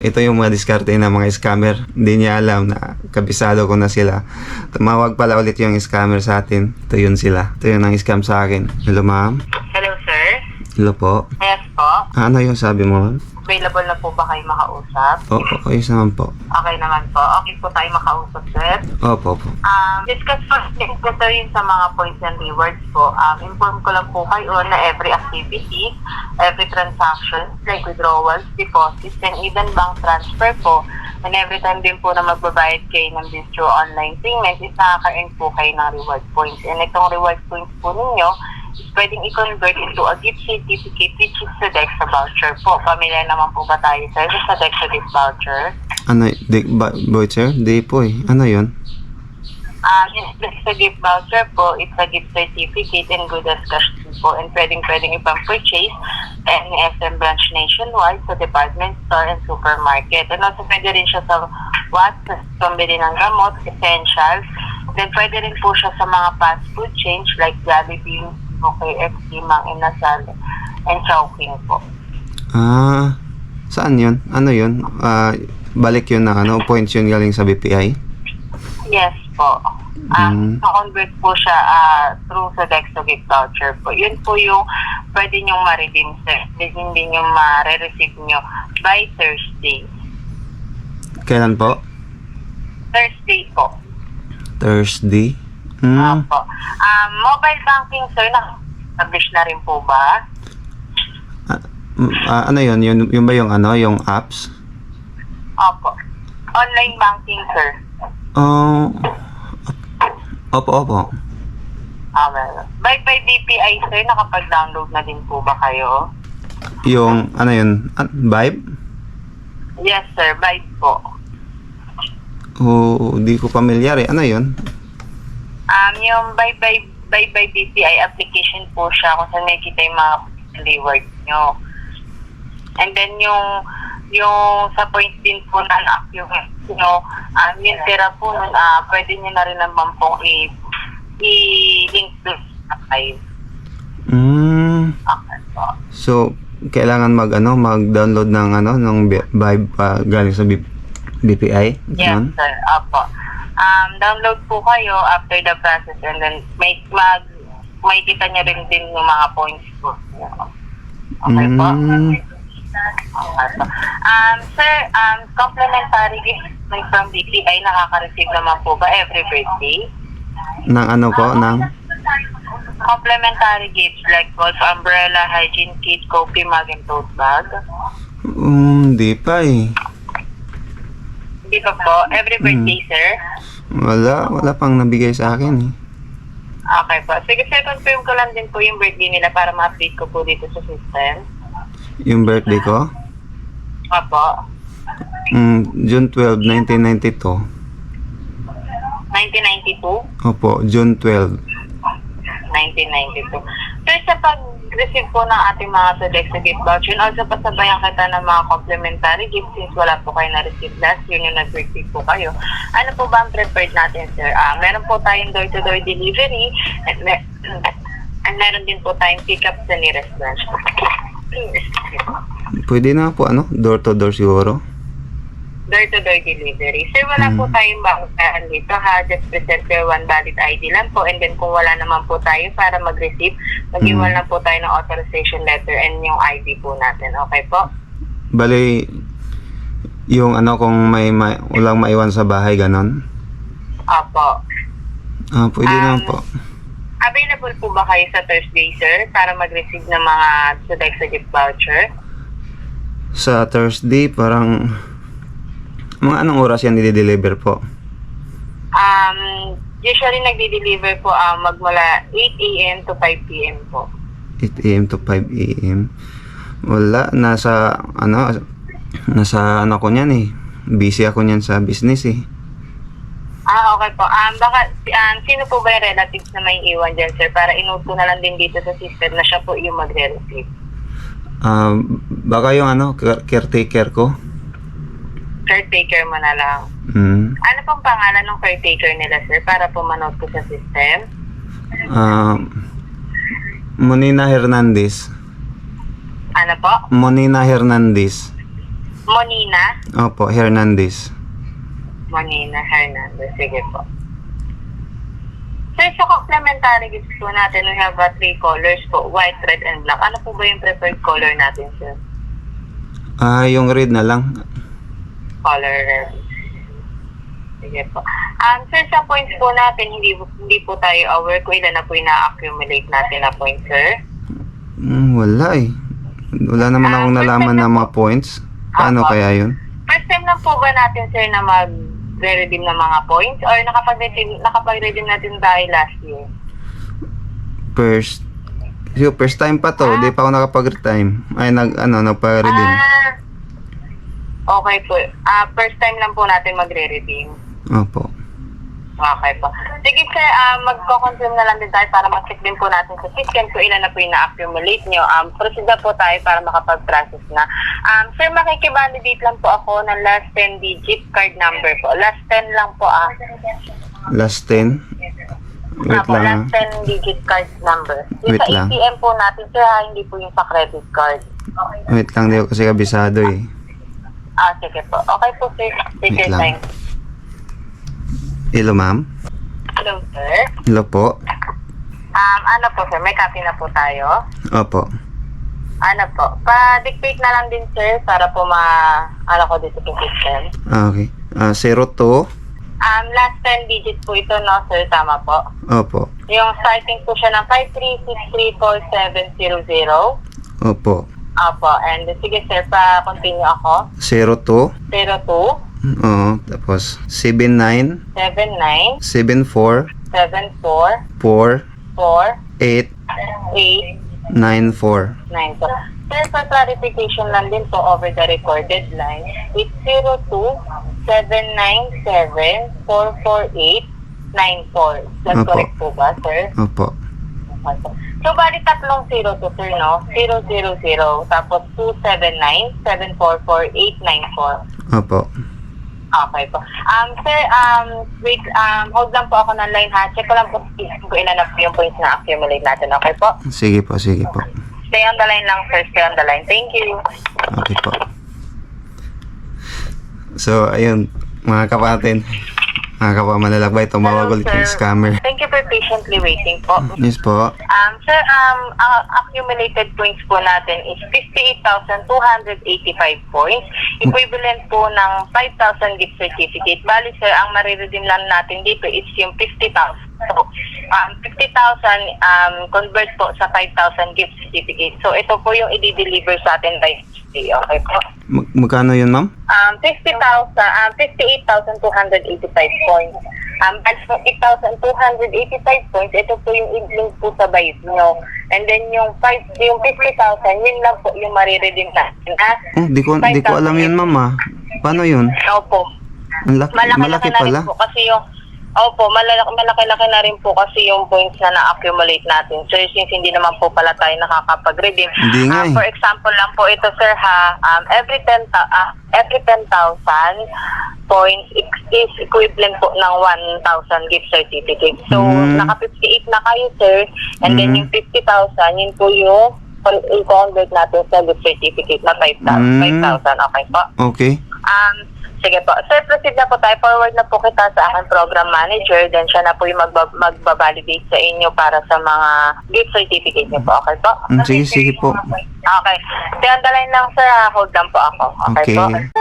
Ito yung mga diskarte ng mga scammer. Hindi niya alam na kabisado ko na sila. Tumawag pala ulit yung scammer sa atin. Ito yun sila. Ito yung nang scam sa akin. Hello ma'am. Hello. Hello po. Yes po. Ah, Ano yung sabi mo ma'am? Available na po ba kayo makausap? Oo, oh, ayos naman po. Okay naman po. Okay po tayo makausap, sir. Opo po. Um, discuss first din ko sir yung sa mga points and rewards po. Um, inform ko lang po kayo na every activity, every transaction, like withdrawals, deposits, and even bank transfer po, and every time din po na magbabayad kayo ng bistro online payment, is nakaka-earn po kayo ng reward points. And itong reward points po ninyo, pwedeng i-convert into a gift certificate which is the Dexa voucher po. Pamilya naman po ba tayo sir sa Dexa gift voucher? Ano, di, ba, voucher? Di po eh. Ano yun? Ah, uh, sa gift voucher po, it's a gift certificate and good as cash din po and pwedeng pwedeng ipang purchase any SM branch nationwide sa department store and supermarket. And also pwede rin siya sa what, sa pambili ng gamot, essentials. Then pwede rin po siya sa mga fast food chains like Jollibee, KFC, Mang Inasal, and Chowking po. Ah, saan yun? Ano yun? Ah, balik yun na ano, points yun galing sa BPI? Yes po. Mm. Um, convert po siya ah, through sa Dexo gift voucher po. Yun po yung pwede nyo ma-redeem sir. Hindi nyo ma-receive nyo by Thursday. Kailan po? Thursday po. Thursday? Hmm. Opo. Um, mobile banking sir, na-establish na rin po ba? Ah, ah, ano yun? yun? Yung ba yung ano, yung apps? Opo. Online banking sir. Oh, opo, opo. Ah, meron. By, by BPI sir, nakapag-download na din po ba kayo? Yung, ano yun? Ah, Vibe? Yes sir, by po. Oo, di ko pamilyar eh. Ano yun? Um, yung Bye Bye Bye Bye BPI application po siya kung saan nakikita yung mga reward nyo. And then yung yung sa point din po na na-active nyo, um, yung tira po nun, ah, pwede nyo na rin naman pong i- i-link live. Hmm. Okay po. So, kailangan mag ano, mag-download ng ano, ng Vibe pa galing sa B- BPI? Yes, sir. Apo. Um, download po kayo after the process and then may mag may kita nyo rin din yung mga points po. Okay po? Mm. Um, sir, um, complimentary gift from BPI nakaka-receive naman po ba every birthday? Ng ano po? Ng? Complimentary gifts like golf umbrella, hygiene kit, coffee mug, and tote bag. Um, di pa eh. Pa po. Every birthday, sir? Wala, wala pang nabigay sa akin eh. Okay po. Sige, sir, confirm ko lang din po yung birthday nila para ma-update ko po dito sa system. Yung birthday ko? Opo. Mm, June 12, 1992. 1992? Opo, June 12. 1992. Sir, sa pag-receive po ng ating mga Sodexa gift voucher, also pasabayan kita ng mga complimentary gifts since wala po kayo na-receive last year nung nag-receive po kayo. Ano po ba ang preferred natin, sir? Ah, meron po tayong door-to-door delivery at, me- at meron din po tayong pick-up sa nearest branch. Pwede na po ano, door to door siguro. Door-to-door delivery. Sir, wala Mm. po tayong bangkaan dito ha. Just present your one valid ID lang po. And then kung wala naman po tayo para mag-receive, mag-iwan Mm. lang po tayo ng authorization letter and yung ID po natin. Okay po? Bali, yung ano kung may, may walang maiwan sa bahay, ganon. Opo. Ah, pwede Um, naman po. Available po ba kayo sa Thursday, sir, para mag-receive ng mga Sodexa gift voucher? Sa Thursday, parang mga anong oras yan i-deliver po? Um, usually nagdi-deliver po ah, magmula 8 a.m. to 5 p.m. po. 8 a.m. to 5 a.m. Wala, nasa, ano, nasa ano ko niyan eh. Busy ako niyan sa business eh. Ah, okay po. Um, baka, um, sino po ba yung relatives na may iwan dyan, sir? Para inote ko na lang din dito sa system na siya po yung magre-receive. Um, baka yung ano, care- caretaker ko. Caretaker mo na lang. Mm. Ano pong pangalan ng caretaker nila, sir? Para po manote ko sa system. Um, Monina Hernandez. Ano po? Monina Hernandez. Monina. Opo, Hernandez. Monina Hernandez. Sige po. Sir, sa complementary gifts po natin, we have uh, three colors po, white, red, and black. Ano po ba yung preferred color natin, sir? Ah, yung red na lang. Color red. Sige po. Um, sir, sa points po natin, hindi, hindi po tayo aware kung ilan na po yung na-accumulate natin na points, sir. Hmm, wala eh. Wala naman akong nalaman ng mga points. Paano Apo. kaya yun? First time lang po ba natin, sir, na mag-redeem ng mga points? Or nakapag-redeem, nakapag-redeem natin dahil last year? First, yung first time pa to, di pa ako nakapag-retime. Ay, nag, ano, nagpa-redeem. Ah, okay po. Ah, first time lang po natin magre-redeem. Opo. Okay po. Sige sir, ah, magko-confirm na lang din tayo para mag-check din po natin sa system kung ilan na po yung na-accumulate nyo. Um, proceed na po tayo para makapag-process na. Um, sir, makikibalidate lang po ako ng last 10 digit card number po. Last 10 lang po ah. Last 10. Wait Apo, lang. last 10 digit card number. Yung Wait sa lang. ATM po natin sir, hindi po yung sa credit card. ah. Wait lang, di ako kasi kabisado eh. Ah, sige po. Okay po sir. Wait lang. time. Hello, ma'am. Hello sir. Hello po. Um, ano po sir, may copy na po tayo. Opo. Ano po, pa-dictate na lang din sir para po ma, ano ko dito sa system. Ah, okay. Ah, 02. Um, last 10 digits po ito, no sir, tama po. Opo. Yung starting po siya ng 5363470. Opo. Opo, and sige sir, pa-continue ako. 02. 02 Oo. Tapos 79. 79 74. 74 4. 4 8. 8 94. 9 po. Sir, for clarification lang din po over the recorded line, it's 02-797-448-94. That's Opo. correct po ba, sir? Opo. Okay po. So, bali tatlong zero to, sir, no? 000, tapos 279-744-894. Opo. Okay po. Um, sir, um, wait, um, hold lang po ako ng line ha. Check ko lang po kung ilan na po yung points na accumulate natin. Okay po? Sige po, sige po. Stay on the line lang, sir. Stay on the line. Thank you. Okay po. So, ayun, mga kapatid, mga kapamanlalakbay, tumawag Hello, ulit yung scammer. Thank you for patiently waiting po. Yes po. Um, sir, um, ang accumulated points po natin is 58,285 points. Equivalent po ng 5,000 gift certificate. Bali, sir, ang mariredeem lang natin dito is yung 50,000. So, um, 50,000 um, convert po sa 5,000 gift certificate. So, ito po yung i-deliver sa atin by Tuesday. Okay po. Mag- magkano yun, ma'am? Um, 50,000, um, 58,285 points. Um, at 58,285 points, ito po yung i-link po sa bayad nyo. And then yung 5, yung 50,000, yun lang po yung mariredeem natin. Ha? Oh, di ko, di ko alam yun, ma'am ah. Paano yun? Opo. Malaki na rin pala. po kasi yung Opo, malaki- malaki-laki na rin po kasi yung points na na-accumulate natin. So, since hindi naman po pala tayo nakakapag-redeem. Hindi nga eh. for example lang po ito, sir, ha, um, every 10, ta- ah, every 10,000 points is- equivalent po ng 1,000 gift certificate. So, Mm. naka-58 na kayo, sir. And then Mhm. yung 50,000, yun po yung con- i-convert natin sa gift certificate na 5,000. Mm. 5,000, okay po? Okay. Um, sige po. Sir, proceed na po tayo. Forward na po kita sa aking program manager. Then siya na po yung magba- magbabalidate sa inyo para sa mga gift certificate niyo po. Okay po? Mm, sige, sige po. Okay. The line lang, sir. ha? Hold lang po ako. Okay, Okay. po?